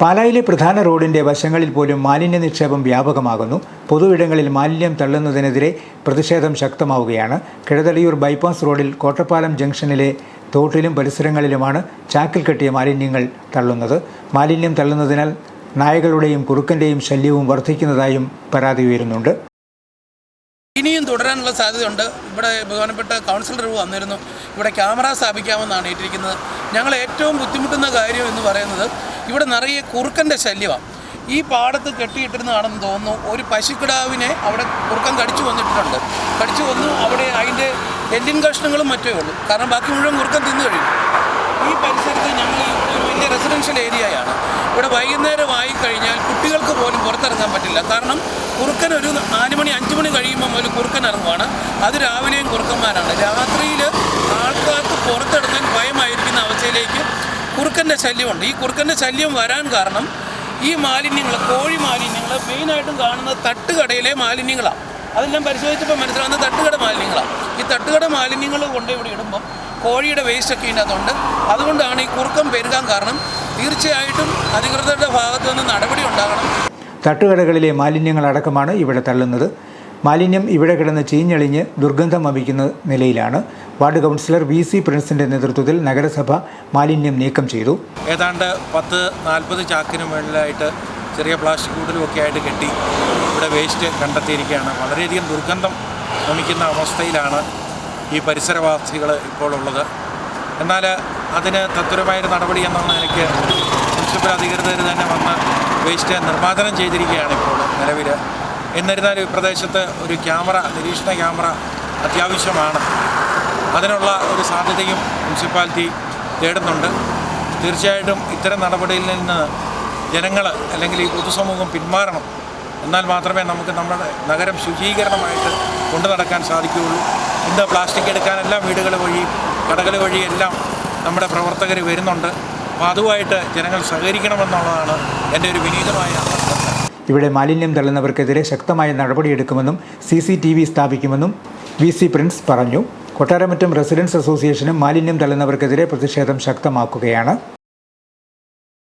പാലായിലെ പ്രധാന റോഡിന്റെ വശങ്ങളിൽ പോലും മാലിന്യ നിക്ഷേപം വ്യാപകമാകുന്നു. പൊതുവിടങ്ങളിൽ മാലിന്യം തള്ളുന്നതിനെതിരെ പ്രതിഷേധം ശക്തമാവുകയാണ്. കിഴതളിയൂർ ബൈപ്പാസ് റോഡിൽ കോട്ടപ്പാലം ജംഗ്ഷനിലെ തോട്ടിലും പരിസരങ്ങളിലുമാണ് ചാക്കിൽ കെട്ടിയ മാലിന്യങ്ങൾ തള്ളുന്നത്. മാലിന്യം തള്ളുന്നതിനാൽ നായകളുടെയും കുറുക്കന്റെയും ശല്യവും വർദ്ധിക്കുന്നതായും പരാതി ഉയരുന്നുണ്ട്. ഇനിയും തുടരാനുള്ള സാധ്യതയുണ്ട്. ഇവിടെ ബഹുമാനപ്പെട്ട കൗൺസിലർ വന്നിരുന്നു. ഇവിടെ ക്യാമറ സ്ഥാപിക്കാമെന്നാണ് ഏറ്റിരിക്കുന്നത്. ഞങ്ങൾ ഏറ്റവും ബുദ്ധിമുട്ടുന്ന കാര്യം എന്ന് പറയുന്നത് ഇവിടെ നിറയെ കുറുക്കന്റെ ശല്യമാണ്. ഈ പാടത്ത് കെട്ടിയിട്ടിരുന്നതാണെന്ന് തോന്നുന്നു. ഒരു പശുക്കിടാവിനെ അവിടെ കുറുക്കൻ കടിച്ചു വന്നിട്ടുണ്ട്. കടിച്ചു വന്നു അവിടെ അതിന്റെ എൻജിൻ കഷ്ണങ്ങളും മറ്റേ ഉള്ളൂ. കാരണം ബാക്കി മുഴുവൻ കുറുക്കൻ തിന്നു കഴിഞ്ഞു. ഈ പരിസരത്ത് ഞങ്ങൾ ഒരു വലിയ റെസിഡൻഷ്യൽ ഏരിയയാണ് ഇവിടെ വൈകുന്നേരമായി കഴിഞ്ഞാൽ കുട്ടികൾക്ക് പോലും പുറത്തിറങ്ങാൻ പറ്റില്ല. കാരണം കുറുക്കൻ ഒരു നാല് മണി അഞ്ച് മണി കഴിയുമ്പോൾ മുതൽ കുറുക്കൻ ഇറങ്ങുവാണ്. അത് രാവിലെയും കുറുക്കന്മാരാണ്. കുറുക്കന്റെ ശല്യമുണ്ട്. ഈ കുറുക്കന്റെ ശല്യം വരാൻ കാരണം ഈ മാലിന്യങ്ങൾ കോഴി മാലിന്യങ്ങൾ മെയിനായിട്ടും കാണുന്നത് തട്ടുകടയിലെ മാലിന്യങ്ങളാണ്. അതെല്ലാം പരിശോധിച്ചപ്പോൾ മനസ്സിലാവുന്ന തട്ടുകട മാലിന്യങ്ങളാണ്. ഈ തട്ടുകട മാലിന്യങ്ങൾ കൊണ്ട് ഇവിടെ ഇടുമ്പം കോഴിയുടെ വേസ്റ്റ് ഒക്കെ ഇതിനകത്തുണ്ട് അതുകൊണ്ടാണ് ഈ കുറുക്കം പെരുകാൻ കാരണം തീർച്ചയായിട്ടും അധികൃതരുടെ ഭാഗത്തു നിന്ന് നടപടി ഉണ്ടാകണം. തട്ടുകടകളിലെ മാലിന്യങ്ങളടക്കമാണ് ഇവിടെ തള്ളുന്നത്. മാലിന്യം ഇവിടെ കിടന്ന് ചീഞ്ഞളിഞ്ഞ് ദുർഗന്ധം വമിക്കുന്ന നിലയിലാണ്. വാർഡ് കൗൺസിലർ വി സി പ്രിൻസിന്റെ നേതൃത്വത്തിൽ നഗരസഭ മാലിന്യം നീക്കം ചെയ്തു. ഏതാണ്ട് പത്ത് നാൽപ്പത് ചാക്കിന് മുകളിലായിട്ട് ചെറിയ പ്ലാസ്റ്റിക് കൂട്ടിലുമൊക്കെ ആയിട്ട് കെട്ടി ഇവിടെ വേസ്റ്റ് കണ്ടെത്തിയിരിക്കുകയാണ്. വളരെയധികം ദുർഗന്ധം വമിക്കുന്ന അവസ്ഥയിലാണ് ഈ പരിസരവാസികൾ ഇപ്പോൾ ഉള്ളത്. എന്നാൽ അതിന് തത്വരമായൊരു നടപടി എന്നുള്ള നിലയ്ക്ക് മുനിസിപ്പൽ അധികൃതർ തന്നെ വന്ന് വേസ്റ്റ് നിർമ്മാർജനം ചെയ്തിരിക്കുകയാണ് ഇപ്പോൾ നിലവിൽ എന്നിരുന്നാലും ഈ പ്രദേശത്ത് ഒരു ക്യാമറ നിരീക്ഷണ ക്യാമറ അത്യാവശ്യമാണ്. അതിനുള്ള ഒരു സാധ്യതയും മുനിസിപ്പാലിറ്റി തേടുന്നുണ്ട്. തീർച്ചയായിട്ടും ഇത്തരം നടപടിയിൽ നിന്ന് ജനങ്ങൾ അല്ലെങ്കിൽ ഈ പൊതുസമൂഹം പിന്മാറണം. എന്നാൽ മാത്രമേ നമുക്ക് നമ്മുടെ നഗരം ശുചീകരണമായിട്ട് കൊണ്ടു നടക്കാൻ സാധിക്കുകയുള്ളൂ. ഇന്ന് പ്ലാസ്റ്റിക് എടുക്കാനെല്ലാം വീടുകൾ വഴി കടകൾ വഴിയെല്ലാം നമ്മുടെ പ്രവർത്തകർ വരുന്നുണ്ട്. അപ്പോൾ അതുമായിട്ട് ജനങ്ങൾ സഹകരിക്കണമെന്നുള്ളതാണ് എന്റെ ഒരു വിനീതമായ അഭ്യർത്ഥന. ഇവിടെ മാലിന്യം തള്ളുന്നവർക്കെതിരെ ശക്തമായ നടപടിയെടുക്കുമെന്നും സി സി ടി വി സ്ഥാപിക്കുമെന്നും വി സി പ്രിൻസ് പറഞ്ഞു. കൊട്ടാരമറ്റം റെസിഡൻസ് അസോസിയേഷനും മാലിന്യം തള്ളുന്നവർക്കെതിരെ പ്രതിഷേധം ശക്തമാക്കുകയാണ്.